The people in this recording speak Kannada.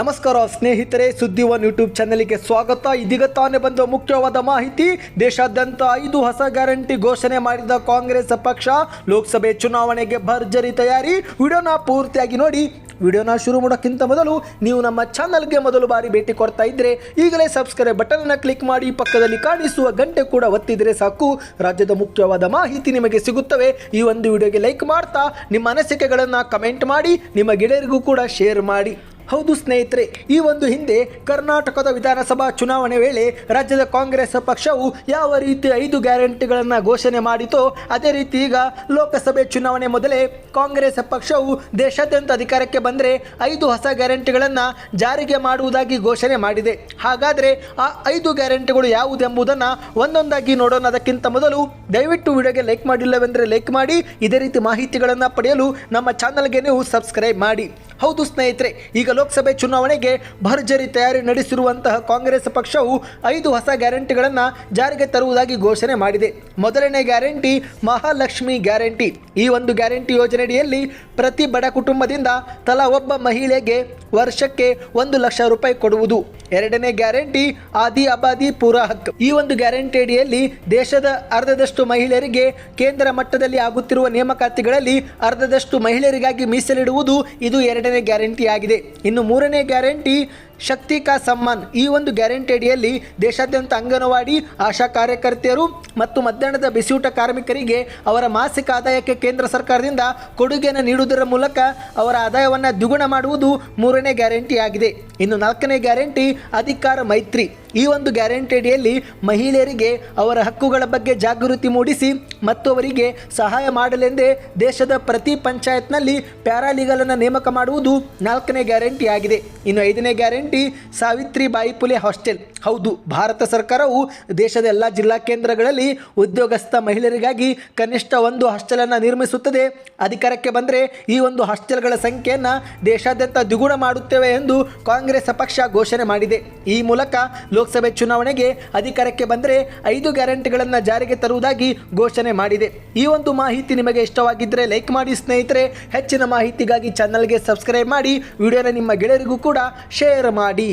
ನಮಸ್ಕಾರ ಸ್ನೇಹಿತರೆ, ಸುದ್ದಿ ಒನ್ ಯೂಟ್ಯೂಬ್ ಚಾನಲ್ಗೆ ಸ್ವಾಗತ. ಇದೀಗ ತಾನೇ ಬಂದ ಮುಖ್ಯವಾದ ಮಾಹಿತಿ, ದೇಶಾದ್ಯಂತ ಐದು ಹೊಸ ಗ್ಯಾರಂಟಿ ಘೋಷಣೆ ಮಾಡಿದ ಕಾಂಗ್ರೆಸ್ ಪಕ್ಷ ಲೋಕಸಭೆ ಚುನಾವಣೆಗೆ ಭರ್ಜರಿ ತಯಾರಿ. ವಿಡಿಯೋನ ಪೂರ್ತಿಯಾಗಿ ನೋಡಿ, ವಿಡಿಯೋನ ಶುರು ಮಾಡೋಕ್ಕಿಂತ ಮೊದಲು ನೀವು ನಮ್ಮ ಚಾನಲ್ಗೆ ಮೊದಲು ಬಾರಿ ಭೇಟಿ ಕೊಡ್ತಾ ಇದ್ರೆ, ಈಗಲೇ ಸಬ್ಸ್ಕ್ರೈಬ್ ಬಟನ್ ಅನ್ನು ಕ್ಲಿಕ್ ಮಾಡಿ, ಪಕ್ಕದಲ್ಲಿ ಕಾಣಿಸುವ ಗಂಟೆ ಕೂಡ ಒತ್ತಿದ್ರೆ ಸಾಕು. ರಾಜ್ಯದ ಮುಖ್ಯವಾದ ಮಾಹಿತಿ ನಿಮಗೆ ಸಿಗುತ್ತವೆ. ಈ ಒಂದು ವಿಡಿಯೋಗೆ ಲೈಕ್ ಮಾಡ್ತಾ, ನಿಮ್ಮ ಅನಿಸಿಕೆಗಳನ್ನು ಕಮೆಂಟ್ ಮಾಡಿ, ನಿಮ್ಮ ಗೆಳೆಯರಿಗೂ ಕೂಡ ಶೇರ್ ಮಾಡಿ. ಹೌದು ಸ್ನೇಹಿತರೆ, ಈ ಒಂದು ಹಿಂದೆ ಕರ್ನಾಟಕದ ವಿಧಾನಸಭಾ ಚುನಾವಣೆ ವೇಳೆ ರಾಜ್ಯದ ಕಾಂಗ್ರೆಸ್ ಪಕ್ಷವು ಯಾವ ರೀತಿ ಐದು ಗ್ಯಾರಂಟಿಗಳನ್ನು ಘೋಷಣೆ ಮಾಡಿತೋ, ಅದೇ ರೀತಿ ಈಗ ಲೋಕಸಭೆ ಚುನಾವಣೆ ಮೊದಲೇ ಕಾಂಗ್ರೆಸ್ ಪಕ್ಷವು ದೇಶಾದ್ಯಂತ ಅಧಿಕಾರಕ್ಕೆ ಬಂದರೆ ಐದು ಹೊಸ ಗ್ಯಾರಂಟಿಗಳನ್ನು ಜಾರಿಗೆ ಮಾಡುವುದಾಗಿ ಘೋಷಣೆ ಮಾಡಿದೆ. ಹಾಗಾದರೆ ಆ ಐದು ಗ್ಯಾರಂಟಿಗಳು ಯಾವುದೆಂಬುದನ್ನು ಒಂದೊಂದಾಗಿ ನೋಡೋಣ. ಅದಕ್ಕಿಂತ ಮೊದಲು ದಯವಿಟ್ಟು ವಿಡಿಯೋಗೆ ಲೈಕ್ ಮಾಡಿಲ್ಲವೆಂದರೆ ಲೈಕ್ ಮಾಡಿ, ಇದೇ ರೀತಿ ಮಾಹಿತಿಗಳನ್ನು ಪಡೆಯಲು ನಮ್ಮ ಚಾನಲ್ಗೆ ನೀವು ಸಬ್ಸ್ಕ್ರೈಬ್ ಮಾಡಿ. ಹೌದು ಸ್ನೇಹಿತರೆ, ಈಗ ಲೋಕಸಭೆ ಚುನಾವಣೆಗೆ ಭರ್ಜರಿ ತಯಾರಿ ನಡೆಸಿರುವಂತಹ ಕಾಂಗ್ರೆಸ್ ಪಕ್ಷವು ಐದು ಹೊಸ ಗ್ಯಾರಂಟಿಗಳನ್ನು ಜಾರಿಗೆ ತರುವುದಾಗಿ ಘೋಷಣೆ ಮಾಡಿದೆ. ಮೊದಲನೇ ಗ್ಯಾರಂಟಿ ಮಹಾಲಕ್ಷ್ಮಿ ಗ್ಯಾರಂಟಿ. ಈ ಒಂದು ಗ್ಯಾರಂಟಿ ಯೋಜನೆಯಡಿಯಲ್ಲಿ ಪ್ರತಿ ಬಡ ಕುಟುಂಬದಿಂದ ತಲಾ ಒಬ್ಬ ಮಹಿಳೆಗೆ ವರ್ಷಕ್ಕೆ ಒಂದು ಲಕ್ಷ ರೂಪಾಯಿ ಕೊಡುವುದು. ಎರಡನೇ ಗ್ಯಾರಂಟಿ ಆದಿ ಅಬಾದಿ ಪೂರ ಹಕ್ ಈ ಒಂದು ಗ್ಯಾರಂಟಿ ಅಡಿಯಲ್ಲಿ ದೇಶದ ಅರ್ಧದಷ್ಟು ಮಹಿಳೆಯರಿಗೆ ಕೇಂದ್ರ ಮಟ್ಟದಲ್ಲಿ ಆಗುತ್ತಿರುವ ನೇಮಕಾತಿಗಳಲ್ಲಿ ಅರ್ಧದಷ್ಟು ಮಹಿಳೆಯರಿಗಾಗಿ ಮೀಸಲಿಡುವುದು ಇದು ಎರಡನೇ ಗ್ಯಾರಂಟಿ ಆಗಿದೆ ಇನ್ನು ಮೂರನೇ ಗ್ಯಾರಂಟಿ ಶಕ್ತಿ ಕಾ ಸಮ್ಮಾನ್. ಈ ಒಂದು ಗ್ಯಾರಂಟಿ ಅಡಿಯಲ್ಲಿ ದೇಶಾದ್ಯಂತ ಅಂಗನವಾಡಿ, ಆಶಾ ಕಾರ್ಯಕರ್ತೆಯರು ಮತ್ತು ಮಧ್ಯಾಹ್ನದ ಬಿಸಿಯೂಟ ಕಾರ್ಮಿಕರಿಗೆ ಅವರ ಮಾಸಿಕ ಆದಾಯಕ್ಕೆ ಕೇಂದ್ರ ಸರ್ಕಾರದಿಂದ ಕೊಡುಗೆಯನ್ನು ನೀಡುವುದರ ಮೂಲಕ ಅವರ ಆದಾಯವನ್ನು ದ್ವಿಗುಣ ಮಾಡುವುದು ಮೂರನೇ ಗ್ಯಾರಂಟಿ ಆಗಿದೆ ಇನ್ನು ನಾಲ್ಕನೇ ಗ್ಯಾರಂಟಿ అధికార మైత్రి. ಈ ಒಂದು ಗ್ಯಾರಂಟಿ ಅಡಿಯಲ್ಲಿ ಮಹಿಳೆಯರಿಗೆ ಅವರ ಹಕ್ಕುಗಳ ಬಗ್ಗೆ ಜಾಗೃತಿ ಮೂಡಿಸಿ ಮತ್ತು ಅವರಿಗೆ ಸಹಾಯ ಮಾಡಲೆಂದೇ ದೇಶದ ಪ್ರತಿ ಪಂಚಾಯತ್ನಲ್ಲಿ ಪ್ಯಾರಾಲೀಗಲನ್ನು ನೇಮಕ ಮಾಡುವುದು ನಾಲ್ಕನೇ ಗ್ಯಾರಂಟಿ ಆಗಿದೆ. ಇನ್ನು ಐದನೇ ಗ್ಯಾರಂಟಿ ಸಾವಿತ್ರಿ ಬಾಯಿ ಪುಲೆ ಹಾಸ್ಟೆಲ್. ಹೌದು, ಭಾರತ ಸರ್ಕಾರವು ದೇಶದ ಎಲ್ಲ ಜಿಲ್ಲಾ ಕೇಂದ್ರಗಳಲ್ಲಿ ಉದ್ಯೋಗಸ್ಥ ಮಹಿಳೆಯರಿಗಾಗಿ ಕನಿಷ್ಠ ಒಂದು ಹಾಸ್ಟೆಲನ್ನು ನಿರ್ಮಿಸುತ್ತದೆ. ಅಧಿಕಾರಕ್ಕೆ ಬಂದರೆ ಈ ಒಂದು ಹಾಸ್ಟೆಲ್ಗಳ ಸಂಖ್ಯೆಯನ್ನು ದೇಶಾದ್ಯಂತ ದ್ವಿಗುಣ ಮಾಡುತ್ತೇವೆ ಎಂದು ಕಾಂಗ್ರೆಸ್ ಪಕ್ಷ ಘೋಷಣೆ ಮಾಡಿದೆ. ಈ ಮೂಲಕ ಲೋಕಸಭೆ ಚುನಾವಣೆಗೆ ಅಧಿಕಾರಕ್ಕೆ ಬಂದರೆ ಐದು ಗ್ಯಾರಂಟಿಗಳನ್ನು ಜಾರಿಗೆ ತರುವುದಾಗಿ ಘೋಷಣೆ ಮಾಡಿದೆ. ಈ ಒಂದು ಮಾಹಿತಿ ನಿಮಗೆ ಇಷ್ಟವಾಗಿದ್ದರೆ ಲೈಕ್ ಮಾಡಿ, ಸ್ನೇಹಿತರೆ. ಹೆಚ್ಚಿನ ಮಾಹಿತಿಗಾಗಿ ಚಾನಲ್ಗೆ ಸಬ್ಸ್ಕ್ರೈಬ್ ಮಾಡಿ, ವಿಡಿಯೋನ ನಿಮ್ಮ ಗೆಳೆಯರಿಗೂ ಕೂಡ ಶೇರ್ ಮಾಡಿ.